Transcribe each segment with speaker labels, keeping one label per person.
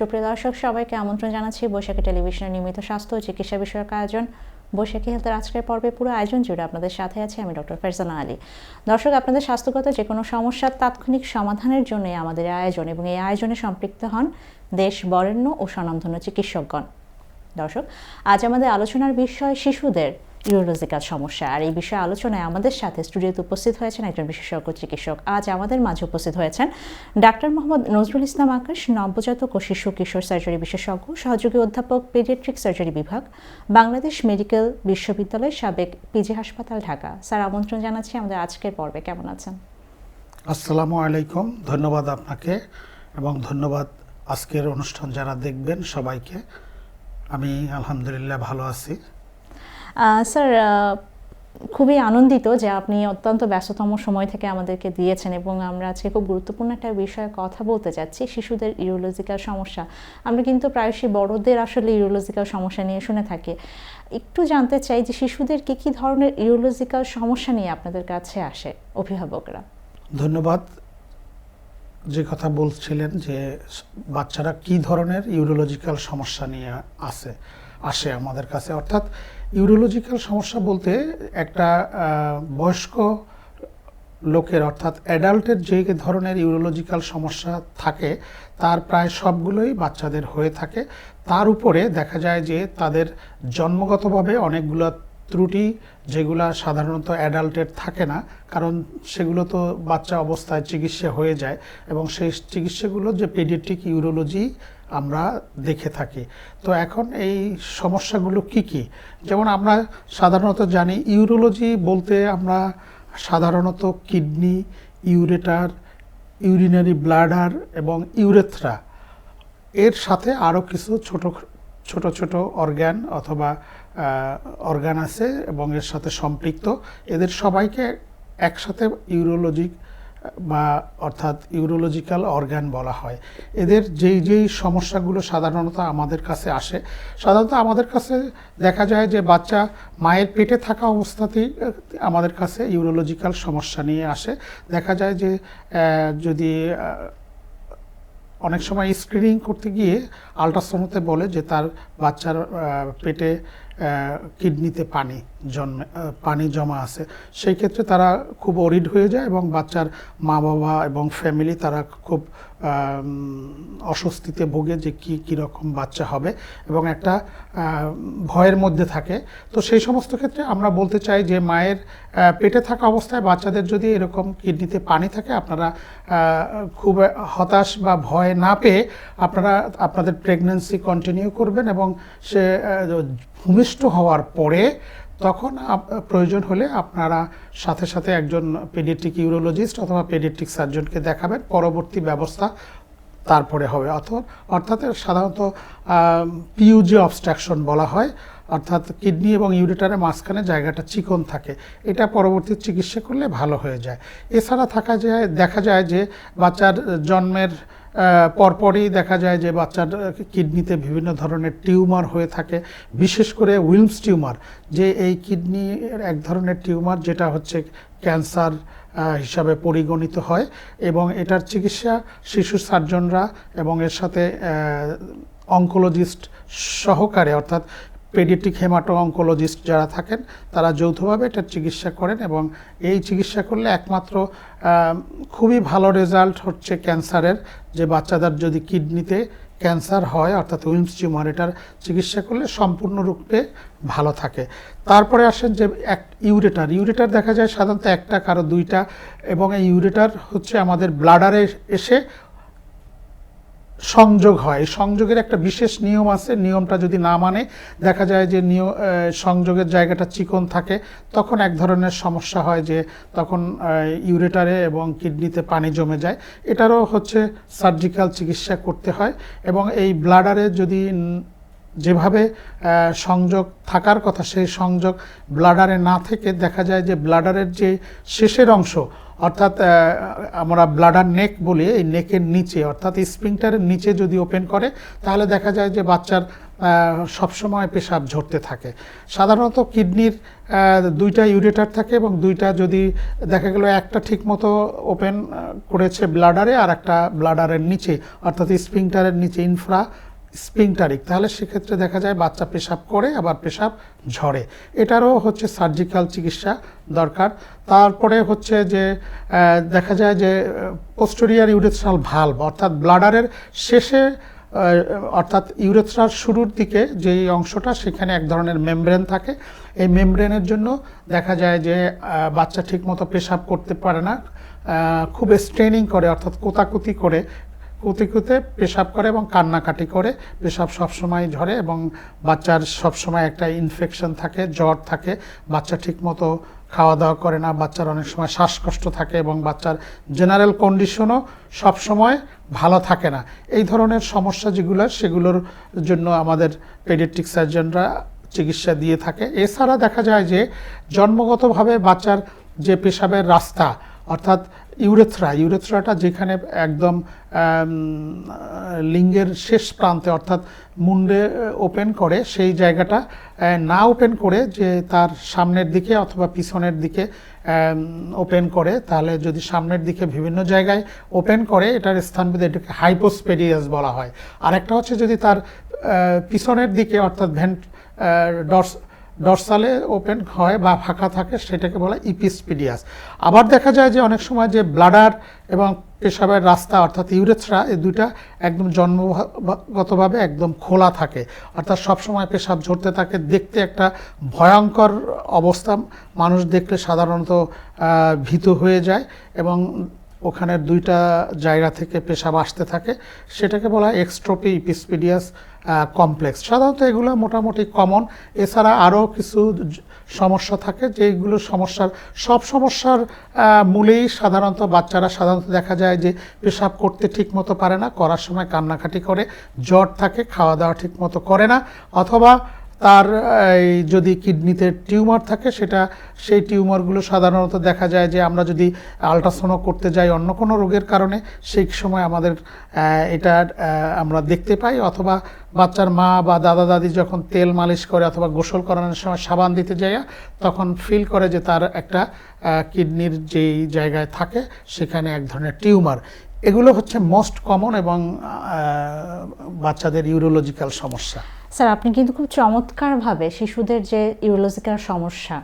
Speaker 1: সুপ্রিয় দর্শক, সবাইকে আমন্ত্রণ জানাচ্ছি বৈশাখী টেলিভিশনের নিয়মিত স্বাস্থ্য ও চিকিৎসা বিষয়ক আয়োজন বৈশাখী হেলথের আজকের পর্বে পুরো আয়োজন জুড়ে আপনাদের সাথে আছি আমি ডক্টর ফেরজানা আলী। দর্শক, আপনাদের স্বাস্থ্যগত যে কোনো সমস্যার তাৎক্ষণিক সমাধানের জন্যই আমাদের আয়োজন এবং এই আয়োজনে সম্পৃক্ত হন দেশ বরেণ্য ও স্বনামধন্য চিকিৎসকগণ। দর্শক, আজ আমাদের আলোচনার বিষয় শিশুদের ইউরোলজিক্যাল সমস্যা। আর এই বিষয়ে আলোচনায় আমাদের সাথে স্টুডিওতে উপস্থিত হয়েছেন একজন বিশেষজ্ঞ চিকিৎসক। আজ আমাদের মাঝে উপস্থিত হয়েছেন ডাক্তার মোহাম্মদ নজরুল ইসলাম আকাশ, নবজাতক ও শিশু কিশোর সার্জারি বিশেষজ্ঞ, সহযোগী অধ্যাপক পেডিয়াট্রিক সার্জারি বিভাগ, বাংলাদেশ মেডিকেল বিশ্ববিদ্যালয় সাবেক পিজি হাসপাতাল, ঢাকা। স্যার, আমন্ত্রণ জানাচ্ছি আমাদের আজকের পর্বে। কেমন আছেন?
Speaker 2: আসসালামু আলাইকুম। ধন্যবাদ আপনাকে এবং ধন্যবাদ আজকের অনুষ্ঠান যারা দেখবেন সবাইকে। আমি আলহামদুলিল্লাহ ভালো আছি।
Speaker 1: স্যার খুবই আনন্দিত যে আপনি অত্যন্ত ব্যস্ততম সময় থেকে আমাদেরকে দিয়েছেন এবং আমরা আজকে খুব গুরুত্বপূর্ণ একটা বিষয়ে কথা বলতে যাচ্ছি, শিশুদের ইউরোলজিক্যাল সমস্যা। আমরা কিন্তু প্রায়শই বড়দের আসলে ইউরোলজিক্যাল সমস্যা নিয়ে শুনে থাকি। একটু জানতে চাই যে শিশুদের কী কী ধরনের ইউরোলজিক্যাল সমস্যা নিয়ে আপনাদের কাছে আসে অভিভাবকরা?
Speaker 2: ধন্যবাদ। যে কথা বলছিলেন যে বাচ্চারা কি ধরনের ইউরোলজিক্যাল সমস্যা নিয়ে আসে আসে আমাদের কাছে। অর্থাৎ ইউরোলজিক্যাল সমস্যা বলতে একটা বয়স্ক লোকের অর্থাৎ অ্যাডাল্টের যে ধরনের ইউরোলজিক্যাল সমস্যা থাকে, তার প্রায় সবগুলোই বাচ্চাদের হয়ে থাকে। তার উপরে দেখা যায় যে তাদের জন্মগতভাবে অনেকগুলো ত্রুটি, যেগুলা সাধারণত অ্যাডাল্টের থাকে না, কারণ সেগুলো তো বাচ্চা অবস্থায় চিকিৎসা হয়ে যায় এবং সেই চিকিৎসাগুলো যে পেডিয়াট্রিক ইউরোলজি আমরা দেখে থাকি। তো এখন এই সমস্যাগুলো কি কি? যেমন আমরা সাধারণত জানি, ইউরোলজি বলতে আমরা সাধারণত কিডনি, ইউরেটার, ইউরিনারি ব্লাডার এবং ইউরেথ্রা। এর সাথে আরও কিছু ছোট ছোট ছোট অর্গ্যান অথবা অর্গান আছে এবং এর সাথে সম্পৃক্ত। এদের সবাইকে একসাথে ইউরোলজিক বা অর্থাৎ ইউরোলজিক্যাল অর্গান বলা হয়। এদের যেই যেই সমস্যাগুলো সাধারণত আমাদের কাছে আসে, সাধারণত আমাদের কাছে দেখা যায় যে বাচ্চা মায়ের পেটে থাকা অবস্থাতেই আমাদের কাছে ইউরোলজিক্যাল সমস্যা নিয়ে আসে। দেখা যায় যে যদি অনেক সময় স্ক্রিনিং করতে গিয়ে আলট্রাসাউন্ডতে বলে যে তার বাচ্চার পেটে কিডনিতে পানি জন্মে পানি জমা আছে। সেই ক্ষেত্রে তারা খুব অরিড হয়ে যায় এবং বাচ্চার মা বাবা এবং ফ্যামিলি তারা খুব অস্বস্তিতে ভোগে যে কি কীরকম বাচ্চা হবে এবং একটা ভয়ের মধ্যে থাকে। তো সেই সমস্ত ক্ষেত্রে আমরা বলতে চাই যে মায়ের পেটে থাকা অবস্থায় বাচ্চাদের যদি এরকম কিডনিতে পানি থাকে, আপনারা খুব হতাশ বা ভয় না পেয়ে আপনারা, আপনাদের প্রেগন্যান্সি কন্টিনিউ করবেন এবং সে ভূমিষ্ঠ হওয়ার পরে তখন প্রয়োজন হলে আপনারা সাথে সাথে একজন পেডিয়াট্রিক ইউরোলজিস্ট অথবা পেডিয়াট্রিক সার্জনকে দেখাবেন। পরবর্তী ব্যবস্থা তারপরে হবে। অথবা অর্থাৎ সাধারণত পিইউজি অবস্ট্রাকশন বলা হয়। অর্থাৎ কিডনি এবং ইউরেটারের মাঝখানে জায়গাটা চিকন থাকে। এটা পরবর্তী চিকিৎসা করলে ভালো হয়ে যায়। এছাড়া থাকা যায়, দেখা যায় যে বাচ্চার জন্মের পরপরই দেখা যায় যে বাচ্চার কিডনিতে বিভিন্ন ধরনের টিউমার হয়ে থাকে, বিশেষ করে উইলমস টিউমার, যে এই কিডনির এক ধরনের টিউমার যেটা হচ্ছে ক্যান্সার হিসাবে পরিগণিত হয় এবং এটার চিকিৎসা শিশু সার্জনরা এবং এর সাথে অঙ্কোলজিস্ট সহকারে অর্থাৎ পেডিয়াট্রিক হেমাটো অঙ্কোলজিস্ট যারা থাকেন, তারা যৌথভাবে এটার চিকিৎসা করেন এবং এই চিকিৎসা করলে একমাত্র খুবই ভালো রেজাল্ট হচ্ছে ক্যান্সারের, যে বাচ্চাদের যদি কিডনিতে ক্যান্সার হয়, অর্থাৎ উইমস টিউমার, এটার চিকিৎসা করলে সম্পূর্ণরূপে ভালো থাকে। তারপরে আসেন যে এক ইউরেটার ইউরেটার দেখা যায় সাধারণত একটা, কারও দুইটা, এবং এই ইউরেটার হচ্ছে আমাদের ব্লাডারে এসে সংযোগ হয়। সংযোগের একটা বিশেষ নিয়ম আছে। নিয়মটা যদি না মানে দেখা যায় যে নিয় সংযোগের জায়গাটা চিকন থাকে, তখন এক ধরনের সমস্যা হয় যে তখন ইউরেটারে এবং কিডনিতে পানি জমে যায়। এটারও হচ্ছে সার্জিক্যাল চিকিৎসা করতে হয় এবং এই ব্লাডারে যদি যেভাবে সংযোগ থাকার কথা, সেই সংযোগ ব্লাডারে না থেকে দেখা যায় যে ব্লাডারের যে শেষের অংশ, অর্থাৎ আমরা ব্লাডার নেক বলি, এই নেকের নিচে, অর্থাৎ স্প্রিংটারের নিচে যদি ওপেন করে, তাহলে দেখা যায় যে বাচ্চার সবসময় পেশাব ঝরতে থাকে। সাধারণত কিডনির দুইটা ইউরেটার থাকে এবং দুইটা যদি দেখা গেল একটা ঠিক মতো ওপেন করেছে ব্লাডারে আর একটা ব্লাডারের নিচে, অর্থাৎ স্প্রিংটারের নিচে ইনফ্রা স্প্রিংটারিক তাহলে সেক্ষেত্রে দেখা যায় বাচ্চা পেশাব করে, আবার পেশাব ঝরে। এটারও হচ্ছে সার্জিক্যাল চিকিৎসা দরকার। তারপরে হচ্ছে যে দেখা যায় যে পোস্টোরিয়ার ইউরেথ্রাল ভাল্ব অর্থাৎ ব্লাডারের শেষে অর্থাৎ ইউরেথ্রার শুরুর দিকে যেই অংশটা, সেখানে এক ধরনের মেমব্রেন থাকে। এই মেমব্রেনের জন্য দেখা যায় যে বাচ্চা ঠিকমতো পেশাব করতে পারে না। খুব স্ট্রেনিং করে, অর্থাৎ কোতাকুতি করে কুতিকুতে পেশাব করে এবং কান্নাকাটি করে। পেশাব সবসময় ঝরে এবং বাচ্চার সবসময় একটা ইনফেকশন থাকে, জ্বর থাকে। বাচ্চা ঠিকমতো খাওয়া দাওয়া করে না, বাচ্চার অনেক সময় শ্বাসকষ্ট থাকে এবং বাচ্চার জেনারেল কন্ডিশনও সবসময় ভালো থাকে না। এই ধরনের সমস্যা যেগুলো, সেগুলোর জন্য আমাদের পেডিয়াট্রিক সার্জনরা চিকিৎসা দিয়ে থাকে। এছাড়া দেখা যায় যে, জন্মগতভাবে বাচ্চার যে পেশাবের রাস্তা, অর্থাৎ ইউরেথ্রা, ইউরেথ্রাটা যেখানে একদম লিঙ্গের শেষ প্রান্তে অর্থাৎ মুন্ডে ওপেন করে, সেই জায়গাটা না ওপেন করে যে তার সামনের দিকে অথবা পিছনের দিকে ওপেন করে, তাহলে যদি সামনের দিকে বিভিন্ন জায়গায় ওপেন করে, এটার স্থানভেদে এটাকে হাইপোস্পেডিয়াস বলা হয়। আরেকটা হচ্ছে যদি তার পিছনের দিকে অর্থাৎ ভেন্ট ডর্স ডরসালে ওপেন হয় বা ফাঁকা থাকে সেটাকে বলা ইপিসপিডিয়াস আবার দেখা যায় যে অনেক সময় যে ব্লাডার এবং পেশাবের রাস্তা অর্থাৎ ইউরেথ্রা এই দুইটা একদম জন্মগতভাবে একদম খোলা থাকে। অর্থাৎ সবসময় পেশাব ঝরতে থাকে, দেখতে একটা ভয়ঙ্কর অবস্থা। মানুষ দেখলে সাধারণত ভীত হয়ে যায় এবং ওখানের দুইটা জায়গা থেকে পেশাব আসতে থাকে। সেটাকে বলা হয় এক্সট্রোপি ইপিসপিডিয়াস কমপ্লেক্স। সাধারণত এগুলো মোটামুটি কমন। এছাড়া আরও কিছু সমস্যা থাকে যেগুলো সমস্যার, সব সমস্যার মূলেই সাধারণত বাচ্চারা সাধারণত দেখা যায় যে পেশাব করতে ঠিক মতো পারে না, করার সময় কান্নাকাটি করে, জ্বর থাকে, খাওয়া দাওয়া ঠিক মতো করে না, অথবা তার এই, যদি কিডনিতে টিউমার থাকে, সেটা, সেই টিউমারগুলো সাধারণত দেখা যায় যে আমরা যদি আলট্রাসাউন্ড করতে যাই অন্য কোনো রোগের কারণে, সেই সময় আমাদের এটা আমরা দেখতে পাই। অথবা বাচ্চার মা বা দাদা, দাদি যখন তেল মালিশ করে অথবা গোসল করানোর সময় সাবান দিতে যায় তখন ফিল করে যে তার একটা কিডনির যেই জায়গায় থাকে, সেখানে এক ধরনের টিউমার। এগুলো হচ্ছে মোস্ট কমন এবং বাচ্চাদের ইউরোলজিক্যাল সমস্যা।
Speaker 1: স্যার, আপনি কিন্তু খুব চমৎকারভাবে শিশুদের যে ইউরোলজিক্যাল সমস্যা,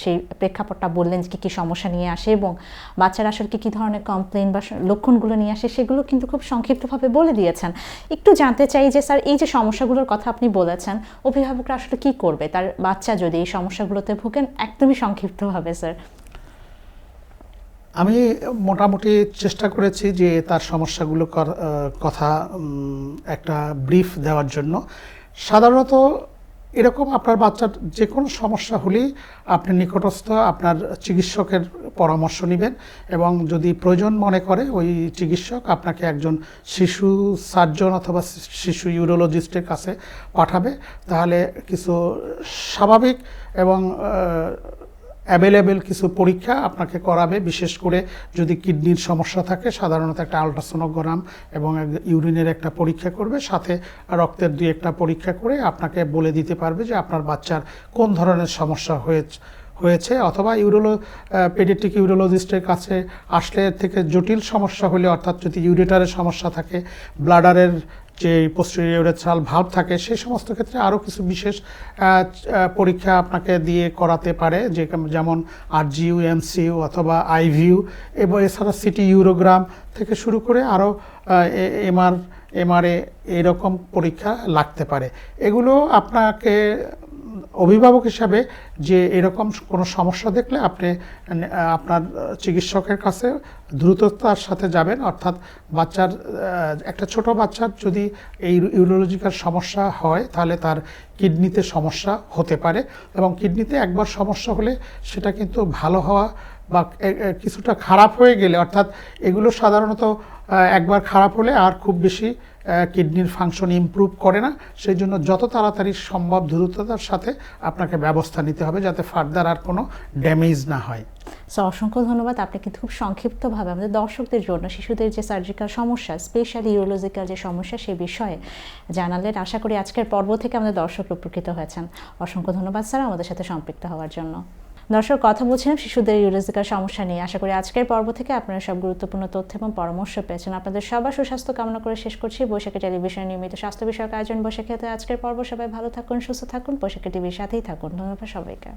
Speaker 1: সেই প্রেক্ষাপটটা বললেন যে কী কী সমস্যা নিয়ে আসে এবং বাচ্চারা আসলে কী কী ধরনের কমপ্লেন বা লক্ষণগুলো নিয়ে আসে, সেগুলো কিন্তু খুব সংক্ষিপ্তভাবে বলে দিয়েছেন। একটু জানতে চাই যে স্যার, এই যে সমস্যাগুলোর কথা আপনি বলেছেন, অভিভাবকরা আসলে কি করবে? তার বাচ্চা যদি এই সমস্যাগুলোতে ভুগেন, একদমই সংক্ষিপ্তভাবে, স্যার।
Speaker 2: আমি মোটামুটি চেষ্টা করেছি যে তার সমস্যাগুলো কথা একটা ব্রিফ দেওয়ার জন্য। সাধারণত এরকম আপনার বাচ্চার যে কোনো সমস্যা হলেই আপনি নিকটস্থ আপনার চিকিৎসকের পরামর্শ নেবেন এবং যদি প্রয়োজন মনে করে ওই চিকিৎসক আপনাকে একজন শিশু সার্জন অথবা শিশু ইউরোলজিস্টের কাছে পাঠাবে, তাহলে কিছু স্বাভাবিক এবং অ্যাভেলেবেল কিছু পরীক্ষা আপনাকে করাবে, বিশেষ করে যদি কিডনির সমস্যা থাকে, সাধারণত একটা আলট্রাসোনোগ্রাম এবং ইউরিনের একটা পরীক্ষা করবে, সাথে রক্তের দুই একটা পরীক্ষা করে আপনাকে বলে দিতে পারবে যে আপনার বাচ্চার কোন ধরনের সমস্যা হয়েছে হয়েছে, অথবা ইউরোলো পেডিয়াট্রিক ইউরোলজিস্টের কাছে আসলে থেকে জটিল সমস্যা হলে, অর্থাৎ যদি ইউরেটারের সমস্যা থাকে ব্লাডারের যে পোস্টেরিয়রেথ্রাল ভাল্ব থাকে সেই সমস্ত ক্ষেত্রে আরও কিছু বিশেষ পরীক্ষা আপনাকে দিয়ে করাতে পারে, যে যেমন আরজিউ এমসিউ অথবা আইভিউ এবং এছাড়া সিটি ইউরোগ্রাম থেকে শুরু করে আরও এমআর এমআরএ এরকম পরীক্ষা লাগতে পারে। এগুলো আপনাকে অভিভাবক হিসাবে যে এরকম কোনো সমস্যা দেখলে আপনি, আপনার চিকিৎসকের কাছে দ্রুততার সাথে যাবেন। অর্থাৎ বাচ্চার, একটা ছোট বাচ্চার যদি এই ইউরোলজিক্যাল সমস্যা হয়, তাহলে তার কিডনিতে সমস্যা হতে পারে এবং কিডনিতে একবার সমস্যা হলে সেটা কিন্তু ভালো হওয়া বা কিছুটা খারাপ হয়ে গেলে, অর্থাৎ এগুলো সাধারণত একবার খারাপ হলে আর খুব বেশি কিডনির ফাংশন ইমপ্রুভ করে না সেই জন্য যত তাড়াতাড়ি সম্ভব দ্রুততার সাথে আপনাকে ব্যবস্থা নিতে হবে যাতে ফার্দার আর কোনো ড্যামেজ না হয়।
Speaker 1: সো অসংখ্য ধন্যবাদ আপনি কিন্তু খুব সংক্ষিপ্তভাবে আমাদের দর্শকদের জন্য, শিশুদের যে সার্জিক্যাল সমস্যা স্পেশালি ইউরোলজিক্যাল যে সমস্যা, সে বিষয়ে জানালেন। আশা করি আজকের পর্ব থেকে আমাদের দর্শক উপকৃত হয়েছেন। অসংখ্য ধন্যবাদ, স্যার, আমাদের সাথে সম্পৃক্ত হওয়ার জন্য। দর্শক, কথা বলছিলাম শিশুদের ইউরেজিকার সমস্যা নিয়ে। আশা করি আজকের পর্ব থেকে আপনারা সব গুরুত্বপূর্ণ তথ্য এবং পরামর্শ পেয়েছেন। আপনাদের সবার সুস্বাস্থ্য কামনা করে শেষ করছি। বৈশাখী টেলিভিশনের নিয়মিত স্বাস্থ্য বিষয়ক আয়োজন বৈশাখী হতে আজকের পর্ব। সবাই ভালো থাকুন, সুস্থ থাকুন। বৈশাখী টিভির সাথেই থাকুন। ধন্যবাদ সবাইকে।